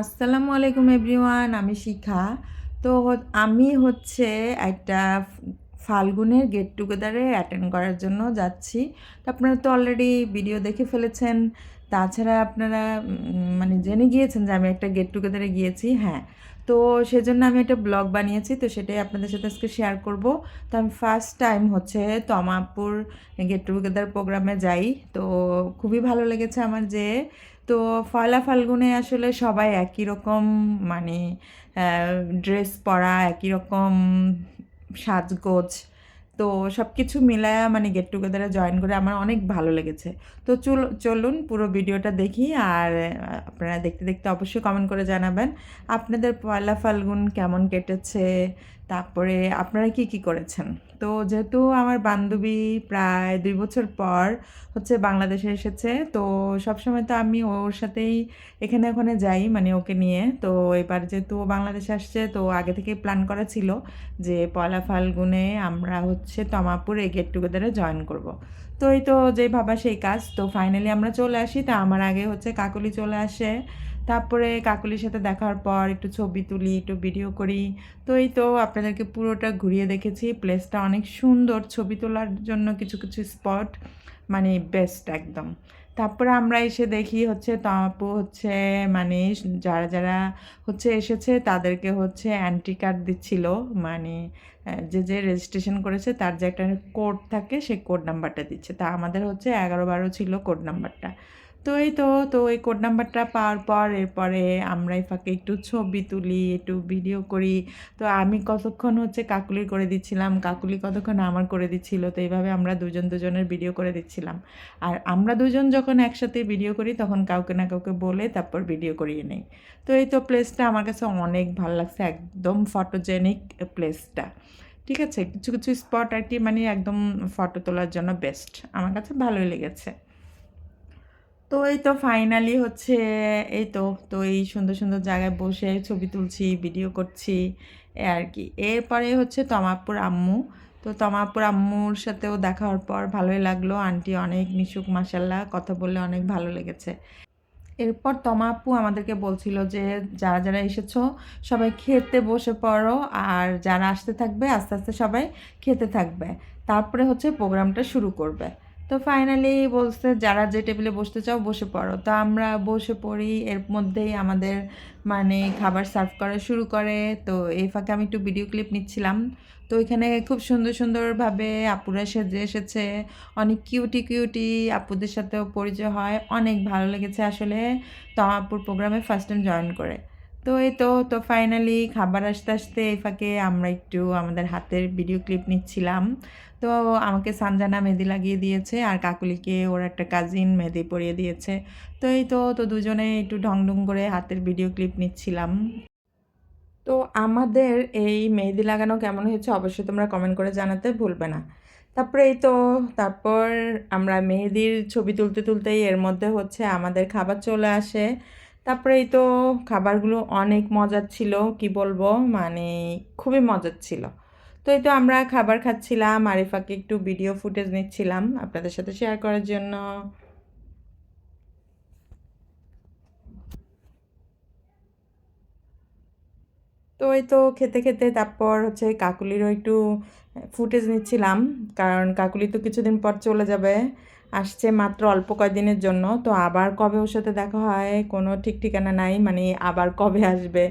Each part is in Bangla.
আসসালামু আলাইকুম এভরিওয়ান, আমি শিখা। তো আমি হচ্ছে একটা ফাল্গুনের গেট টুগেদারে অ্যাটেন্ড করার জন্য যাচ্ছি। তো আপনারা তো অলরেডি ভিডিও দেখে ফেলেছেন। তাছাড়া আপনারা মানে জেনে গিয়েছেন যে আমি একটা গেট টুগেদারে গিয়েছি হ্যাঁ। তো সেজন্য আমি একটা ব্লগ বানিয়েছি, তো সেটাই আপনাদের সাথে আজকে শেয়ার করব। তো আমি ফার্স্ট টাইম হচ্ছে তমাপুর গেট টুগেদার প্রোগ্রামে যাই। তো খুবই ভালো লেগেছে আমার যে তো পয়লা ফাল্গুনে আসলে সবাই একই রকম মানে ড্রেস পরা, একই রকম সাজগোজ। তো সব কিছু মিলায়া মানে গেট টুগেদারে জয়েন করে আমার অনেক ভালো লেগেছে। তো চল, চলুন পুরো ভিডিওটা দেখি আর আপনারা দেখতে দেখতে অবশ্যই কমেন্ট করে জানাবেন। আপনাদের পয়লা ফাল্গুন কেমন কেটেছে? তারপরে আপনারা কি কি করেছেন? তো যেহেতু আমার বান্ধবী প্রায় দুই বছর পর হচ্ছে বাংলাদেশে এসেছে, তো সবসময় তো আমি ওর সাথেই এখানে ওখানে যাই মানে ওকে নিয়ে। তো এবার যেহেতু ও বাংলাদেশে আসছে, তো আগে থেকে প্ল্যান করা ছিল যে পয়লা ফাল্গুনে আমরা হচ্ছে তমাপুর গেট টুগেদারে জয়েন করব। তো এই তো যে ভাবা সেই কাজ, তো ফাইনালি আমরা চলে আসি। তা আমার আগে হচ্ছে কাকলি চলে আসে তারপরে কাকলির সাথে দেখার পর একটু ছবি তুলি, একটু ভিডিও করি। তো এই তো আপনাদেরকে পুরোটা ঘুরিয়ে দেখেছি। প্লেসটা অনেক সুন্দর। ছবি তোলার জন্য কিছু কিছু স্পট মানে বেস্ট একদম। তারপরে আমরা এসে দেখি হচ্ছে তাপু হচ্ছে মানে যারা যারা হচ্ছে এসেছে তাদেরকে হচ্ছে অ্যান্টি কার্ড দিচ্ছিল। মানে যে যে রেজিস্ট্রেশন করেছে তার যে একটা কোড থাকে সেই কোড নাম্বারটা দিচ্ছে। তা আমাদের হচ্ছে এগারো বারো ছিল কোড নাম্বারটা তো এই তো তো এই কোড নাম্বারটা পাওয়ার পর এরপরে আমরা ফাঁকে একটু ছবি তুলি, একটু ভিডিও করি। তো আমি কতক্ষণ হচ্ছে কাকুলির করে দিচ্ছিলাম কাকুলি কতক্ষণ আমার করে দিচ্ছিল, তো এইভাবে আমরা দুজন দুজনের ভিডিও করে দিচ্ছিলাম। আর আমরা দুজন যখন একসাথে ভিডিও করি, তখন কাউকে না কাউকে বলে তারপর ভিডিও করিয়ে নেই। তো এই তো প্লেসটা আমার কাছে অনেক ভালো লাগছে, একদম ফটোজেনিক প্লেসটা ঠিক আছে? কিছু কিছু স্পট আর কি মানে একদম ফটো তোলার জন্য বেস্ট আমার কাছে ভালোই লেগেছে। তো এই তো ফাইনালি হচ্ছে, এই তো তো এই সুন্দর সুন্দর জায়গায় বসে ছবি তুলছি ভিডিও করছি আর কি। এরপরে হচ্ছে তমাপুর আম্মু। তো তমাপুর আম্মুর সাথেও দেখা হওয়ার পর ভালোই লাগল। আন্টি অনেক মিশুক মাসাল্লাহ কথা বললে অনেক ভালো লেগেছে। এরপর তমা আপু আমাদেরকে বলছিল যে, যারা যারা এসেছ, সবাই খেতে বসে পড়ো, আর যারা আসতে থাকবে, আস্তে আস্তে সবাই খেতে থাকবে। তারপরে হচ্ছে প্রোগ্রামটা শুরু করবে। তো ফাইনালি বলছে, যারা যে টেবিলে বসতে চাও, বসে পড়ো। তো আমরা বসে পড়ি, এর মধ্যেই আমাদের মানে খাবার সার্ভ করা শুরু করে। তো এই ফাঁকে আমি একটু ভিডিও ক্লিপ নিচ্ছিলাম। তো এখানে খুব সুন্দর সুন্দরভাবে আপুরা সেজে এসেছে। অনেক কিউটি কিউটি আপুদের সাথেও পরিচয় হয়। অনেক ভালো লেগেছে আসলে। তমাপুর প্রোগ্রামে ফার্স্ট টাইম জয়েন করে। তো এই তো তো ফাইনালি খাবার আসতে আসতে এই ফাঁকে আমরা একটু আমাদের হাতের ভিডিও ক্লিপ নিচ্ছিলাম। তো আমাকে সানজানা মেহেদি লাগিয়ে দিয়েছে আর কাকুলিকে ওর একটা কাজিন মেহেদি পরিয়ে দিয়েছে। তো এই তো তো দুজনে একটু ঢং ঢং করে হাতের ভিডিও ক্লিপ নিচ্ছিলাম। তো আমাদের এই মেহেদি লাগানো কেমন হয়েছে অবশ্যই তোমরা কমেন্ট করে জানাতে ভুলবে না। তারপরে এই তো, তারপর আমরা মেহেদির ছবি তুলতে তুলতেই এর মধ্যে হচ্ছে আমাদের খাবার চলে আসে। তারপরে তো খাবারগুলো অনেক মজার ছিল, কি বলব? মানে খুবই মজার ছিল। তো এই তো আমরা খাবার খাচ্ছিলাম আর এই একটু ভিডিও ফুটেজ নিচ্ছিলাম আপনাদের সাথে শেয়ার করার জন্য। তো এই তো খেতে খেতে তারপর হচ্ছে কাকুলিরও একটু ফুটেজ নিচ্ছিলাম, কারণ কাকুলি তো কিছুদিন পর চলে যাবে। আসছে মাত্র অল্প কয়েকদিনের জন্য, তো আবার কবে ওর সাথে দেখা হয়, কোনো ঠিক ঠিকানা নাই মানে আবার কবে আসবে,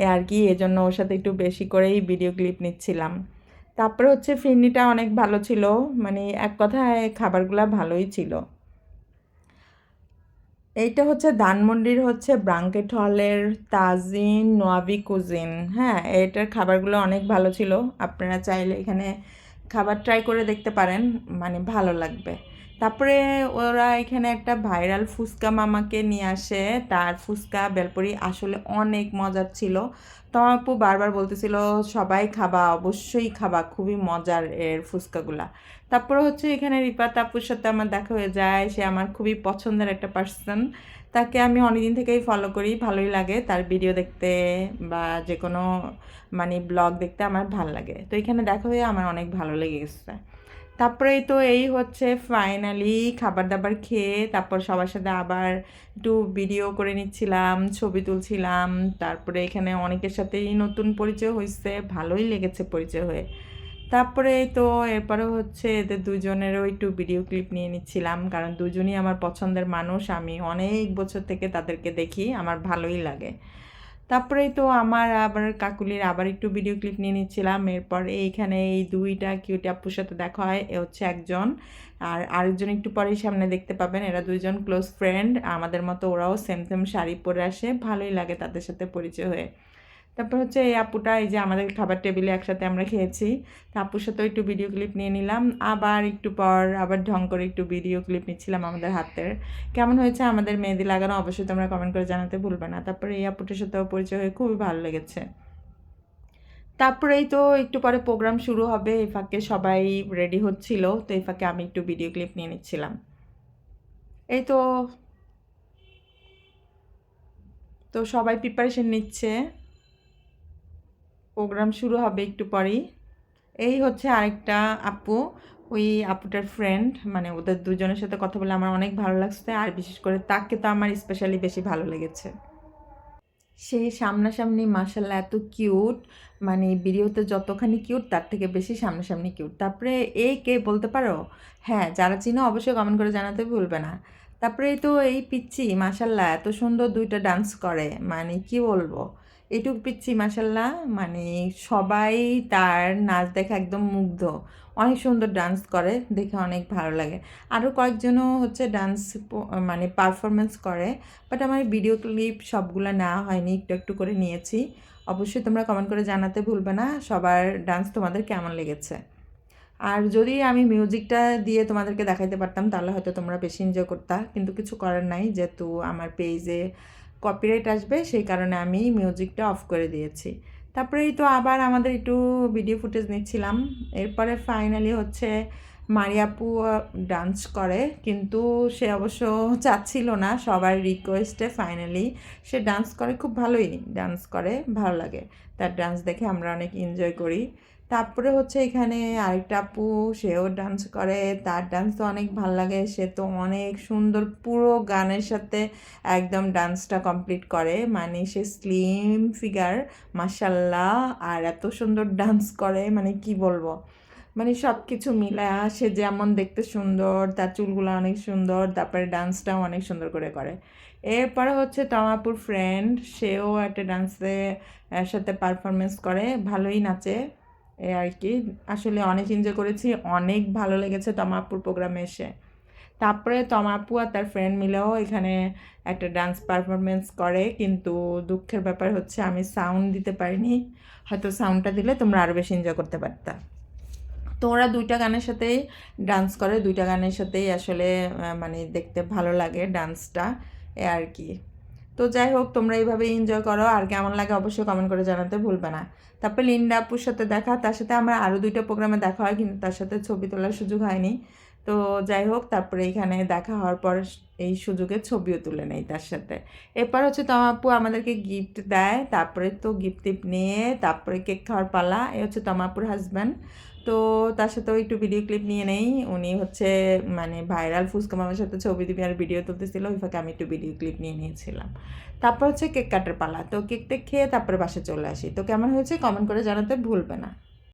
এ আর কি, এজন্য ওর সাথে একটু বেশি করেই ভিডিও ক্লিপ নিচ্ছিলাম। তারপরে হচ্ছে ফিরনিটা অনেক ভালো ছিল মানে এক কথায় খাবারগুলো ভালোই ছিল। এইটা হচ্ছে ধানমন্ডির হচ্ছে ব্রাঙ্কেট হলের তাজিন নোয়াবি কুজিন। হ্যাঁ এটার খাবারগুলো অনেক ভালো ছিল। আপনারা চাইলে এখানে খাবার ট্রাই করে দেখতে পারেন মানে ভালো লাগবে। তারপরে ওরা এখানে একটা ভাইরাল ফুচকা মামাকে নিয়ে আসে। তার ফুচকা বেলপুরি আসলে অনেক মজার ছিল। তো আমার আপু বারবার বলতেছিল, সবাই খাবা, অবশ্যই খাবা, খুবই মজার এর ফুচকাগুলা। তারপরে হচ্ছে এখানে রিপা তাপুর সাথে আমার দেখা হয়ে যায়। সে আমার খুবই পছন্দের একটা পার্সন তাকে আমি অনেকদিন থেকেই ফলো করি, ভালোই লাগে। তার ভিডিও দেখতে বা যে কোনো মানে ব্লগ দেখতে আমার ভালো লাগে। তো এখানে দেখা হয়ে আমার অনেক ভালো লেগে গেছে। তারপরেই তো এই হচ্ছে ফাইনালি খাবার দাবার খেয়ে তারপর সবার সাথে আবার একটু ভিডিও করে নিচ্ছিলাম, ছবি তুলছিলাম। তারপরে এখানে অনেকের সাথেই নতুন পরিচয় হয়েছে ভালোই লেগেছে পরিচয় হয়ে। তারপরে তো এরপরে হচ্ছে এদের দুজনেরও একটু ভিডিও ক্লিপ নিয়ে নিচ্ছিলাম, কারণ দুজনই আমার পছন্দের মানুষ। আমি অনেক বছর থেকে তাদেরকে দেখি, আমার ভালোই লাগে। তারপরেই তো আমার আবার কাকুলির আবার একটু ভিডিও ক্লিপ নিয়ে নিচ্ছিলাম। এরপর এইখানে এই দুইটা কিউট আপুর সাথে দেখা হয়, এ হচ্ছে একজন। আর আরেকজন একটু পরেই সামনে দেখতে পাবেন, এরা দুইজন ক্লোজ ফ্রেন্ড আমাদের মতো ওরাও সেম সেম শাড়ি পরে আসে, ভালোই লাগে তাদের সাথে পরিচয় হয়ে। তারপর হচ্ছে এই আপুটা, এই যে আমাদের খাবার টেবিলে একসাথে আমরা খেয়েছি, তা আপুর সাথেও একটু ভিডিও ক্লিপ নিয়ে নিলাম। আবার একটু পর আবার ঢং করে একটু ভিডিও ক্লিপ নিচ্ছিলাম আমাদের হাতের। কেমন হয়েছে আমাদের মেহেদি লাগানো? অবশ্যই তোমরা কমেন্ট করে জানাতে ভুলবে না। তারপরে এই আপুটার সাথেও পরিচয় হয়ে খুবই ভালো লেগেছে। তারপরেই তো একটু পরে প্রোগ্রাম শুরু হবে। এই ফাঁকে সবাই রেডি হচ্ছিল, তো এই ফাঁকে আমি একটু ভিডিও ক্লিপ নিয়ে নিচ্ছিলাম। এই তো তো সবাই প্রিপারেশন নিচ্ছে। প্রোগ্রাম শুরু হবে একটু পরেই। এই হচ্ছে আরেকটা আপু, ওই আপুটার ফ্রেন্ড মানে ওদের দুজনের সাথে কথা বলে আমার অনেক ভালো লাগছে, আর বিশেষ করে তাকে তো আমার স্পেশালি বেশি ভালো লেগেছে। সেই সামনাসামনি মাসাল্লাহ এত কিউট মানে ভিডিওতে যতখানি কিউট তার থেকে বেশি সামনাসামনি কিউট তারপরে এই কে বলতে পারো? হ্যাঁ যারা চিনো অবশ্যই কমেন্ট করে জানাতে ভুলবে না। তারপরে তো এই পিচ্ছি মাসাল্লাহ এত সুন্দর দুইটা ডান্স করে মানে কি বলব? এটুক পিচ্ছি মাসাল্লাহ মানে সবাই তার নাচ দেখে একদম মুগ্ধ। অনেক সুন্দর ডান্স করে, দেখে অনেক ভালো লাগে। আরও কয়েকজনও হচ্ছে ডান্স মানে পারফরমেন্স করে বাট আমার ভিডিও ক্লিপ সবগুলো নেওয়া হয়নি, একটু একটু করে নিয়েছি। অবশ্যই তোমরা কমেন্ট করে জানাতে ভুলবে না, সবার ডান্স তোমাদের কেমন লেগেছে। আর যদি আমি মিউজিকটা দিয়ে তোমাদেরকে দেখাইতে পারতাম, তাহলে হয়তো তোমরা বেশি এনজয় করতা, কিন্তু কিছু করার নাই, যেহেতু আমার পেজে কপিরাইট আসবে, সেই কারণে আমি মিউজিকটা অফ করে দিয়েছি। তারপরেই তো আবার আমাদের একটু ভিডিও ফুটেজ নিচ্ছিলাম। এরপরে ফাইনালি হচ্ছে মারিয়াপু ডান্স করে, কিন্তু সে অবশ্য চাচ্ছিল না। সবার রিকোয়েস্টে ফাইনালি সে ডান্স করে, খুব ভালোই ডান্স করে, ভালো লাগে। তার ডান্স দেখে আমরা অনেক এনজয় করি। তারপরে হচ্ছে এখানে আরেকটা আপু, সেও ডান্স করে। তার ডান্স তো অনেক ভালো লাগে। সে তো অনেক সুন্দর পুরো গানের সাথে একদম ডান্সটা কমপ্লিট করে। মানে সে স্লিম ফিগার মাসাল্লাহ আর এত সুন্দর ডান্স করে মানে কি বলব? মানে সব কিছু মিলা সে যেমন দেখতে সুন্দর, তার চুলগুলো অনেক সুন্দর, তারপরে ডান্সটাও অনেক সুন্দর করে করে। এরপরে হচ্ছে তমাপুর ফ্রেন্ড সেও একটা ডান্সে সাথে পারফরমেন্স করে। ভালোই নাচে। এ আর কি। আসলে অনেক এনজয় করেছি, অনেক ভালো লেগেছে তমাপুর প্রোগ্রামে এসে। তারপরে তমাপু আর তার ফ্রেন্ড মিলেও এখানে একটা ডান্স পারফরমেন্স করে, কিন্তু দুঃখের ব্যাপার হচ্ছে আমি সাউন্ড দিতে পারিনি। হয়তো সাউন্ডটা দিলে তোমরা আরও বেশি এনজয় করতে পারতা। তো ওরা দুইটা গানের সাথেই ডান্স করে, দুইটা গানের সাথেই আসলে মানে দেখতে ভালো লাগে ডান্সটা এ আর কি। তো যাই হোক, তোমরা এইভাবে এনজয় করো আর কেমন লাগে অবশ্যই কমেন্ট করে জানাতে ভুলবে না। তারপর লিন্ডা আপুর সাথে দেখা, তার সাথে আমার আরও দুইটা প্রোগ্রামে দেখা হয়, কিন্তু তার সাথে ছবি তোলার সুযোগ হয়নি। তো যাই হোক, তারপরে এখানে দেখা হওয়ার পর এই সুযোগে ছবিও তুলে নেই তার সাথে। এরপর হচ্ছে তমাপু আমাদেরকে গিফট দেয়, তারপরে তো গিফট টিপ নিয়ে, তারপরে কেক খাওয়ার পালা, এ হচ্ছে তমাপুর হাজব্যান্ড তো তার সাথেও একটু ভিডিও ক্লিপ নিয়ে নেই, উনি হচ্ছে মানে ভাইরাল ফুচকা মামার সাথে ছবি দিবি আর ভিডিও তুলতেছিল, ওই ফাঁকে আমি একটু ভিডিও ক্লিপ নিয়ে নিয়েছিলাম। তারপর হচ্ছে কেক কাটার পালা, তো কেকটা খেয়ে তারপরে বাসে চলে আসি। তো কেমন হয়েছে? কমেন্ট করে জানাতে ভুলবে না।